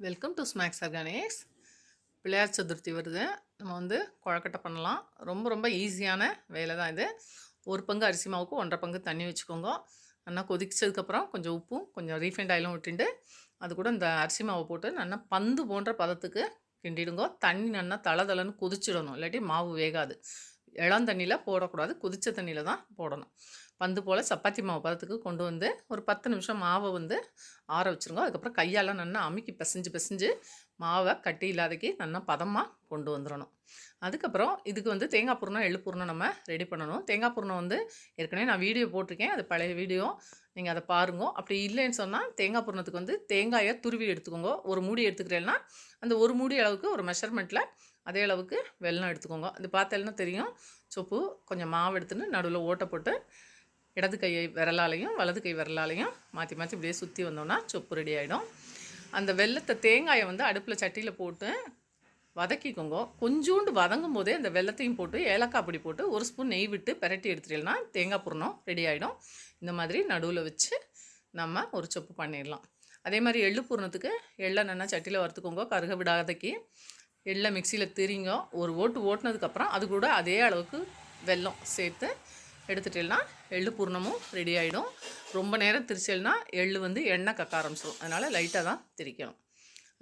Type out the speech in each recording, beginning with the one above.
Welcome to snacks organics Pillaiyar Chathurthi வருது. நம்ம வந்து குழக்கட்டை பண்ணலாம். ரொம்ப ரொம்ப ஈஸியான வேலை தான் இது. ஒரு பங்கு அரிசி மாவுக்கு ஒன்றரை பங்கு தண்ணி வச்சுக்கோங்க. நல்லா கொதிச்சதுக்கப்புறம் கொஞ்சம் உப்பும் கொஞ்சம் ரீஃபைண்ட் ஆயிலும் விட்டுட்டு அது கூட இந்த அரிசி மாவை போட்டு நல்லா பந்து போன்ற பதத்துக்கு கிண்டிடுங்க. தண்ணி நல்லா தள தளன்னு கொதிச்சிடணும். இல்லாட்டி மாவு வேகாது. இளம் தண்ணியில் போடக்கூடாது. கொதிச்ச தண்ணியில் தான் போடணும். பந்து போல் சப்பாத்தி மாவு பதத்துக்கு கொண்டு வந்து ஒரு பத்து நிமிஷம் மாவை வந்து ஆற வச்சுருங்க. அதுக்கப்புறம் கையால் நல்லா அமுக்கி பிசைஞ்சு பிசைஞ்சு மாவை கட்டி இல்லாதக்கி நல்லா பதமாக கொண்டு வந்துடணும் அதுக்கப்புறம் இதுக்கு வந்து தேங்காய் பூர்ணம் எள்ளு பூர்ணம் நம்ம ரெடி பண்ணணும். தேங்காய் பூர்ணம் வந்து ஏற்கனவே நான் வீடியோ போட்டிருக்கேன். அது பழைய வீடியோ நீங்கள் அதை பாருங்க. அப்படி இல்லைன்னு சொன்னால் தேங்காய் பூர்ணத்துக்கு வந்து தேங்காயை துருவி எடுத்துக்கோங்க. ஒரு மூடி எடுத்துக்கிறேன்னா அந்த ஒரு மூடி அளவுக்கு ஒரு மெஷர்மெண்ட்டில் அதே அளவுக்கு வெல்லம் எடுத்துக்கோங்க. அது பார்த்தேன்னா தெரியும். சொப்பு கொஞ்சம் மாவு எடுத்துன்னு நடுவில் ஓட்டை போட்டு இடது கையை விரலாலையும் வலது கை விரலாலையும் மாற்றி மாற்றி இப்படியே சுற்றி வந்தோம்னா சொப்பு ரெடி ஆகிடும் அந்த வெள்ளத்தை தேங்காயை வந்து அடுப்பில் சட்டியில் போட்டு வதக்கிக்கோங்க. கொஞ்சோண்டு வதங்கும் போதே அந்த வெள்ளத்தையும் போட்டு ஏலக்காய் பொடி போட்டு ஒரு ஸ்பூன் நெய் விட்டு பெரட்டி எடுத்துட்டீங்கன்னா தேங்காய் பூர்ணம் ரெடி ஆகிடும் இந்த மாதிரி நடுவில் வச்சு நம்ம ஒரு சொப்பு பண்ணிடலாம். அதே மாதிரி எள்ளு பூர்ணத்துக்கு எள்ளை நல்லா சட்டியில் வறுத்துக்கோங்க கருக விடாதக்கு. எள்ளை மிக்சியில் திரிங்க ஒரு ஓட்டு ஓட்டினதுக்கப்புறம் அது கூட அதே அளவுக்கு வெல்லம் சேர்த்து எடுத்துட்டேன்னா எள்ளு பூர்ணமும் ரெடி ஆகிடும் ரொம்ப நேரம் திரிச்சல்னா எள்ளு வந்து எண்ணெய் கக்க ஆரம்பிச்சிடும் அதனால் லைட்டாக தான் திரிக்கணும்.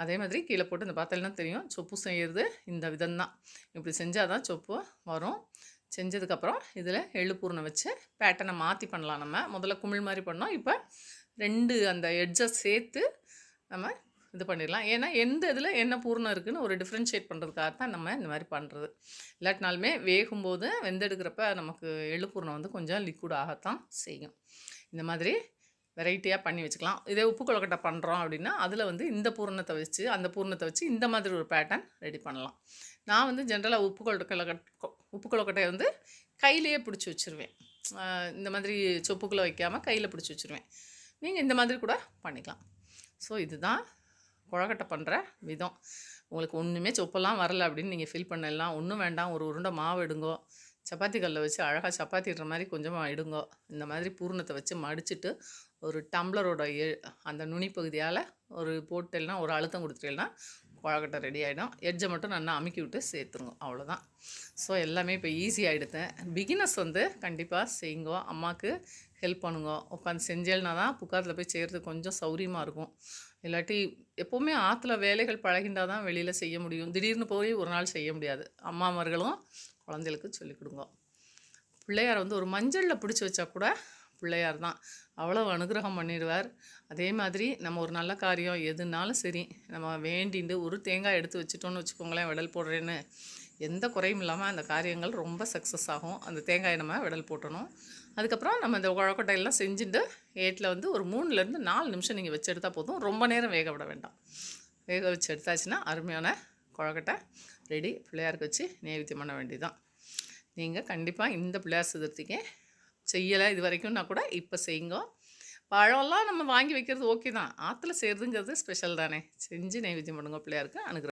அதே மாதிரி கீழே போட்டு இந்த பார்த்தல்னா தெரியும். சொப்பு செய்கிறது இந்த விதம்தான். இப்படி செஞ்சால் தான் சொப்பு வரும். செஞ்சதுக்கப்புறம் இதில் எள்ளு பூர்ணம் வச்சு பேட்டனை மாற்றி பண்ணலாம் நம்ம. முதல்ல குமிழ் மாதிரி பண்ணோம். இப்போ ரெண்டு அந்த எட்ஜை சேர்த்து நம்ம இது பண்ணிடலாம். ஏன்னா எந்த இதில் என்ன பூர்ணம் இருக்குதுன்னு ஒரு டிஃப்ரென்ஷியேட் பண்ணுறதுக்காக தான் நம்ம இந்த மாதிரி பண்ணுறது இல்லாட்டினாலுமே வேகும்போது வெந்தெடுக்கிறப்ப நமக்கு எழுப்பூர்ணம் வந்து கொஞ்சம் லிக்விட் ஆகத்தான் செய்யும். இந்த மாதிரி வெரைட்டியாக பண்ணி வச்சுக்கலாம். இதே உப்பு கொலக்கட்டை பண்ணுறோம் அப்படின்னா அதில் வந்து இந்த பூர்ணத்தை வச்சு அந்த பூர்ணத்தை வச்சு இந்த மாதிரி ஒரு பேட்டர்ன் ரெடி பண்ணலாம். நான் வந்து ஜென்ரலாக உப்பு கொலக்கட்டை உப்பு கொலக்கட்டையை வந்து கையிலேயே பிடிச்சி வச்சுருவேன். இந்த மாதிரி சொப்புக்குள்ளே வைக்காமல் கையில் பிடிச்சி வச்சுருவேன். நீங்கள் இந்த மாதிரி கூட பண்ணிக்கலாம். ஸோ இதுதான் கொழக்கட்டை பண்ணுற விதம். உங்களுக்கு ஒன்றுமே சொப்பெல்லாம் வரல அப்படின்னு நீங்கள் ஃபீல் பண்ணலாம். ஒன்றும் வேண்டாம். ஒரு உருண்டை மாவு எடுங்கோ. சப்பாத்தி கல்லில் வச்சு அழகாக சப்பாத்திடுற மாதிரி கொஞ்சமாக எடுங்கோ. இந்த மாதிரி பூர்ணத்தை வச்சு மடிச்சுட்டு ஒரு டம்ளரோட எ அந்த நுனி பகுதியால் ஒரு போட்டெல்லாம் ஒரு அழுத்தம் கொடுத்துட்டேன்னா கொழக்கட்டை ரெடி ஆகிடும் எட்ஜை மட்டும் நல்லா அமுக்கி விட்டு சேர்த்துருங்க. அவ்வளோதான் ஸோ எல்லாமே இப்போ ஈஸியாக ஆகிடுத்தேன் பிகினர்ஸ் வந்து கண்டிப்பாக செய்யுங்கோ அம்மாவுக்கு ஹெல்ப் பண்ணுங்க. உட்காந்து செஞ்சேன்னா தான் புக்காரில் போய் செய்கிறது கொஞ்சம் சௌரியமாக இருக்கும். இல்லாட்டி எப்போவுமே ஆற்றுல வேலைகள் பழகின்றா தான் வெளியில் செய்ய முடியும். திடீர்னு போய் ஒரு நாள் செய்ய முடியாது. அம்மாமார்களும் குழந்தைகளுக்கு சொல்லிக் கொடுங்க. பிள்ளையார் வந்து ஒரு மஞ்சளில் பிடிச்சி வச்சா கூட பிள்ளையார் தான். அவ்வளோ அனுகிரகம் பண்ணிடுவார். அதே மாதிரி நம்ம ஒரு நல்ல காரியம் எதுனாலும் சரி நம்ம வேண்டிண்டு ஒரு தேங்காய் எடுத்து வச்சுட்டோன்னு வச்சுக்கோங்களேன் விடல் போடுறேன்னு. எந்த குறையும் இல்லாமல் அந்த காரியங்கள் ரொம்ப சக்ஸஸ் ஆகும். அந்த தேங்காயை நம்ம விடல் போட்டணும். அதுக்கப்புறம் நம்ம இந்த குழக்கட்டையெல்லாம் செஞ்சுட்டு ஏட்டில் வந்து ஒரு மூணுலேருந்து நாலு நிமிஷம் நீங்கள் வச்சு எடுத்தால் போதும். ரொம்ப நேரம் வேக விட வேண்டாம். வேக வச்சு எடுத்தாச்சுன்னா அருமையான குழக்கட்டை ரெடி பிள்ளையாருக்கு வச்சு நேவித்தியம் பண்ண வேண்டியதுதான். நீங்கள் கண்டிப்பாக இந்த பிள்ளையார் சதுர்த்திக்கு செய்யலை இது வரைக்கும்னா கூட இப்போ செய்யுங்க. பழம்லாம் நம்ம வாங்கி வைக்கிறது ஓகே தான். ஆற்றுல செய்கிறதுங்கிறது ஸ்பெஷல் தானே. செஞ்சு நைவேத்தியம் பண்ணுங்க பிள்ளையாருக்கு. அனுகிற